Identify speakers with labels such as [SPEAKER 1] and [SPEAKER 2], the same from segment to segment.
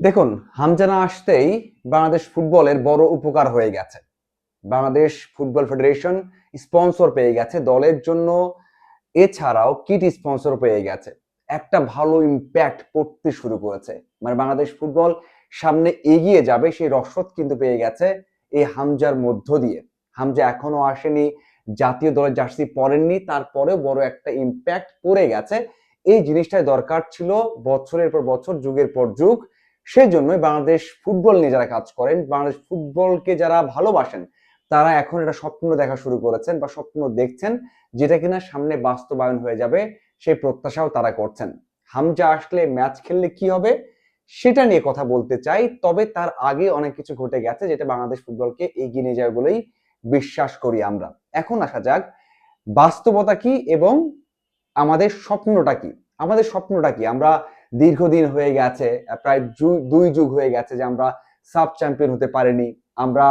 [SPEAKER 1] দেখুন, হামজানা আসতেই বাংলাদেশ ফুটবলের বড় উপকার হয়ে গেছে। বাংলাদেশ ফুটবল ফেডারেশন স্পন্সর পেয়ে গেছে দলের জন্য। এছাড়াও কিট স্পন্সর পেয়ে গেছে। একটা ভালো ইম্প্যাক্ট পড়তে শুরু করেছে। মানে বাংলাদেশ ফুটবল সামনে এগিয়ে যাবে সেই রসদ কিন্তু পেয়ে গেছে এই হামজার মধ্য দিয়ে। হামজা এখনও আসেনি, জাতীয় দলের জার্সি পরেননি, তারপরেও বড় একটা ইম্প্যাক্ট পড়ে গেছে। এই জিনিসটাই দরকার ছিল বছরের পর বছর, যুগের পর যুগ। সেই জন্যই বাংলাদেশ ফুটবল নিয়ে যারা কাজ করেন, বাংলাদেশ ফুটবলকে যারা ভালোবাসেন, তারা এখন এটা স্বপ্ন দেখা শুরু করেছেন বা স্বপ্ন দেখছেন যেটা কিনা সামনে বাস্তবায়ন হয়ে যাবে, সেই প্রত্যাশাও তারা করছেন। হামজা আসলে ম্যাচ খেললে কি হবে সেটা নিয়ে কথা বলতে চাই, তবে তার আগে অনেক কিছু ঘটে গেছে যেটা বাংলাদেশ ফুটবলকে এগিয়ে নিয়ে যাবে বলেই বিশ্বাস করি আমরা। এখন আসা যাক, বাস্তবতা কি এবং আমাদের স্বপ্নটা কি? আমাদের স্বপ্নটা কি? আমরা দীর্ঘদিন হয়ে গেছে প্রায় দুই যুগ হয়ে গেছে যে আমরা সাব চ্যাম্পিয়ন হতে পারিনি। আমরা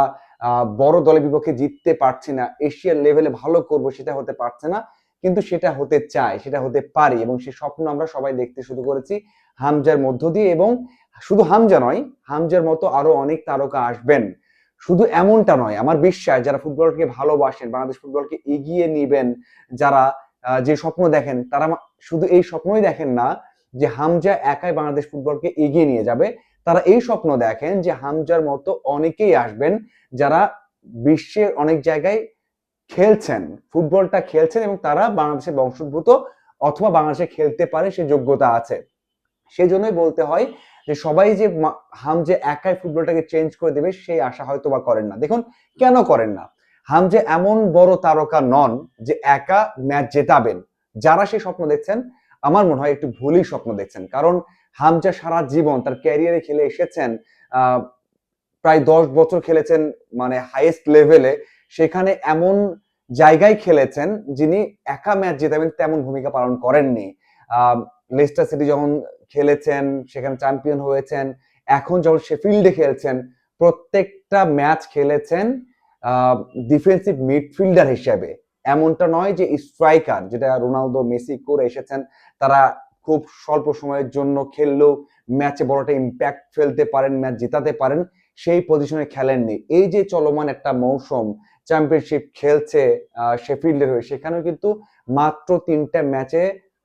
[SPEAKER 1] বড় দলের বিপক্ষে জিততে পারছি না, এশিয়ার লেভেলে ভালো করব সেটা হতে পারছে না, কিন্তু সেটা হতে চায়, সেটা হতে পারি এবং সে স্বপ্ন আমরা সবাই দেখতে শুরু করেছি হামজার মধ্য দিয়ে এবং শুধু হামজা নয়, হামজার মতো আরও অনেক তারকা আসবেন। শুধু এমনটা নয়, আমার বিশ্বাস যারা ফুটবলকে ভালোবাসেন, বাংলাদেশ ফুটবলকে এগিয়ে নিবেন, যারা যে স্বপ্ন দেখেন, তারা শুধু এই স্বপ্নই দেখেন না যে হামজা একাই বাংলাদেশ ফুটবলকে এগিয়ে নিয়ে যাবে। তারা এই স্বপ্ন দেখেন যে হামজার মতো অনেকেই আসবেন যারা বিশ্বের অনেক জায়গায় খেলছেন, ফুটবলটা খেলছেন এবং তারা বাংলাদেশের বংশোদ্ভূত অথবা বাংলাদেশে খেলতে পারে সে যোগ্যতা আছে। সেই জন্যই বলতে হয় যে সবাই যে হাম যে একাই ফুটবলটাকে চেঞ্জ করে দেবে সেই আশা হয়তো বা করেন না। দেখুন, কেন করেন না? হাম যে এমন বড় তারকা নন যে একা ম্যাচ জেতাবেন। যারা সেই স্বপ্ন দেখছেন আমার মনে হয় একটু ভুলই স্বপ্ন দেখছেন। কারণ হামজা সারা জীবন তার ক্যারিয়ারে খেলে এসেছেন প্রায় দশ বছর খেলেছেন মানে হাইয়েস্ট লেভেলে সেখানে এমন জায়গায় খেলেছেন যিনি একা ম্যাচ জেতাবেন তেমন ভূমিকা পালন করেননি। লেস্টার সিটি যখন খেলেছেন, সেখানে চ্যাম্পিয়ন হয়েছেন, এখন যখন শেফিল্ডে খেলছেন, প্রত্যেকটা ম্যাচ খেলেছেন ডিফেন্সিভ মিডফিল্ডার হিসেবে। এমনটা নয় যে স্ট্রাইকার, যেটা রোনালদো, মেসি করে এসেছেন, তারা খুব স্বল্প সময়ের জন্য খেললেও ম্যাচে বড়টা ইম্প্যাক্ট ফেলতে পারেন, ম্যাচ জেতাতে পারেন, সেই পজিশনে খেলেননি এই যে চলমান একটা মৌসুম চ্যাম্পিয়নশিপ খেলছে শেফিল্ডের হয়ে, সেখানেও কিন্তু মাত্র তিনটা ম্যাচে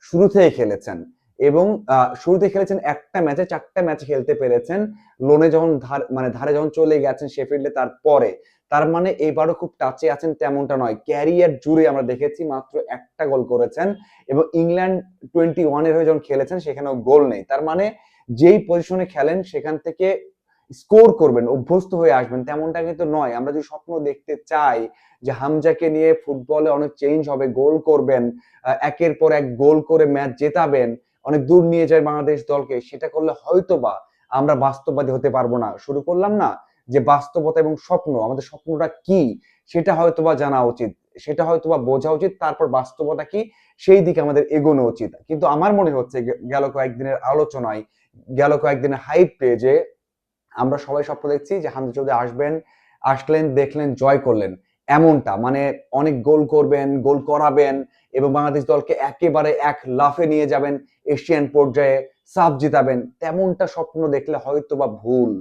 [SPEAKER 1] শুরু থেকে খেলেছেন। এবং শুরুতে খেলেছেন একটা ম্যাচে, চারটা ম্যাচ খেলতে পেরেছেন। লোনে যখন ধার মানে ধারে যখন চলে গেছেন শেফিল্ডে তারপরে তার মানে এবারও খুব টাচে আছেন তেমনটা নয়। ক্যারিয়ার জুড়ে আমরা দেখেছি মাত্র একটা গোল করেছেন এবং ইংল্যান্ড টোয়েন্টি ওয়ানের হয়ে যখন খেলেছেন, সেখানেও গোল নেই। তার মানে যেই পজিশনে খেলেন, সেখান থেকে স্কোর করবেন, অভ্যস্ত হয়ে আসবেন, তেমনটা কিন্তু নয়। আমরা যদি স্বপ্ন দেখতে চাই যে হামজাকে নিয়ে ফুটবলে অনেক চেঞ্জ হবে গোল করবেন একের পর এক গোল করে ম্যাচ জেতাবেন, অনেক দূর নিয়ে যায় বাংলাদেশ দলকে, সেটা করলে হয়তো বা আমরা বাস্তববাদী হতে পারব না। শুরু করলাম না যে বাস্তবতা এবং স্বপ্ন, আমাদের স্বপ্নটা কি, সেটা হয়তো বা জানা উচিত, সেটা হয়তো বা বোঝা উচিত, তারপর বাস্তবতা কি, সেই দিকে আমাদের এগোনো উচিত। কিন্তু আমার মনে হচ্ছে গেল কয়েকদিনের আলোচনায়, গেল কয়েকদিনের হাইপ যে আমরা সবাই স্বপ্ন দেখছি যে হামজা চৌধুরী আসবেন, আসলেন, দেখলেন, জয় করলেন। এমনটা মানে অনেক গোল করবেন, গোল করাবেন এবং বাংলাদেশ দলকে একেবারে এক লাফে নিয়ে যাবেন, এশিয়ান পর্যায়ে সাফ জিতাবেন, তেমনটা স্বপ্ন দেখলে হয়তো বা ভুল।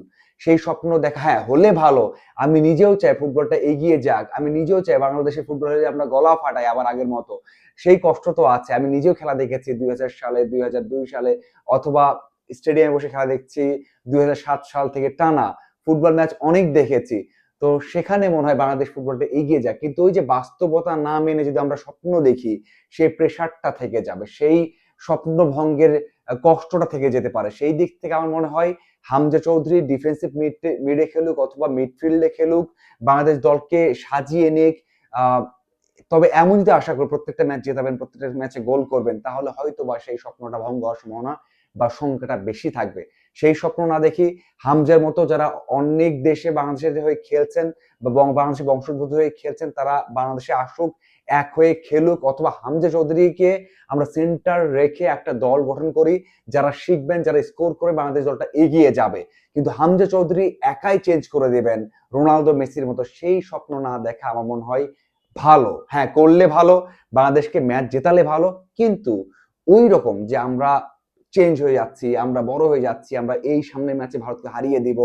[SPEAKER 1] সেই স্বপ্ন দেখা হ্যাঁ হলে ভালো। আমি নিজেও চাই ফুটবলটা এগিয়ে যাক। আমি নিজেও চাই বাংলাদেশের ফুটবলে আমরা গলা ফাটাই আবার আগের মতো। সেই কষ্ট তো আছে। আমি নিজেও খেলা দেখেছি দুই হাজার সালে দুই হাজার দুই সালে, অথবা স্টেডিয়ামে বসে খেলা দেখছি দুই হাজার সাত সাল থেকে টানা ফুটবল ম্যাচ অনেক দেখেছি। তো সেখানে মনে হয় বাংলাদেশ ফুটবলটা এগিয়ে যাক। কিন্তু ওই যে বাস্তবতা না মেনে যদি আমরা স্বপ্ন দেখি, সেই প্রেশারটা থেকে যাবে। সেই স্বপ্নভঙ্গের কষ্টটা থেকে যেতে পারে। সেই দিক থেকে আমার মনে হয় হামজা চৌধুরী ডিফেন্সিভ মিডে খেলুক অথবা মিডফিল্ডে খেলুক, বাংলাদেশ দলকে সাজিয়ে নিক তবে এমন যদি আশা করি প্রত্যেকটা ম্যাচ জেতাবেন, প্রত্যেকটা ম্যাচে গোল করবেন, তাহলে হয়তো বা সেই স্বপ্নটা ভঙ্গ হওয়ার সম্ভাবনা বা সংখ্যাটা বেশি থাকবে। সেই স্বপ্ন না দেখি হামজার মতো যারা অনেক দেশে বাংলাদেশের হয়ে খেলছেন বা বাংলাদেশের বংশোদ্ভূত হয়ে খেলছেন, তারা বাংলাদেশে আসুক, এক হয়ে খেলুক অথবা হামজা চৌধুরীকে আমরা সেন্টার রেখে একটা দল গঠন করি, যারা শিখবেন, যারা স্কোর করে বাংলাদেশ দলটা এগিয়ে যাবে। কিন্তু হামজা চৌধুরী একাই চেঞ্জ করে দেবেন রোনালদো, মেসির মতো। সেই স্বপ্ন না দেখা আমার মনে হয় ভালো। হ্যাঁ করলে ভালো, বাংলাদেশকে ম্যাচ জেতালে ভালো। কিন্তু ওই রকম যে আমরা চেঞ্জ হয়ে যাচ্ছি, আমরা বড় হয়ে যাচ্ছি, আমরা এই সামনের ম্যাচে ভারতকে হারিয়ে দিব।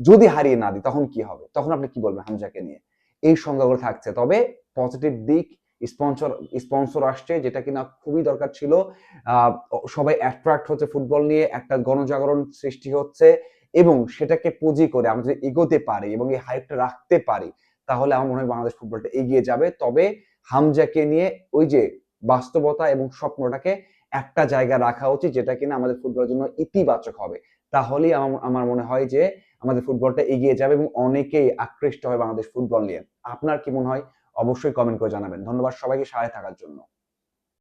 [SPEAKER 1] যদি হারিয়ে না দিই, তখন কি হবে? তখন আপনি কি বলবেন হামজাকে নিয়ে? এই সংজ্ঞাগুলো থাকছে। তবে পজিটিভ দিক স্পন্সর স্পন্সর আসছে, যেটা কিনা খুবই দরকার ছিল। সবাই অ্যাট্রাক্ট হচ্ছে ফুটবল নিয়ে, একটা গণজাগরণ সৃষ্টি হচ্ছে এবং সেটাকে পুঁজি করে আমরা যদি এগোতে পারি এবং এই হাইপটা রাখতে পারি, তাহলে আমার মনে হয় বাংলাদেশ ফুটবলটা এগিয়ে যাবে। তবে হামজাকে নিয়ে ওই যে বাস্তবতা এবং স্বপ্নটাকে একটা জায়গা রাখা উচিত যেটা কিনা আমাদের ফুটবলের জন্য ইতিবাচক হবে। তাহলেই আমার আমার মনে হয় যে আমাদের ফুটবলটা এগিয়ে যাবে এবং অনেকেই আকৃষ্ট হবে বাংলাদেশ ফুটবল নিয়ে। আপনার কি মনে হয়? অবশ্যই কমেন্ট করে জানাবেন। ধন্যবাদ সবাইকে সাড়ে থাকার জন্য।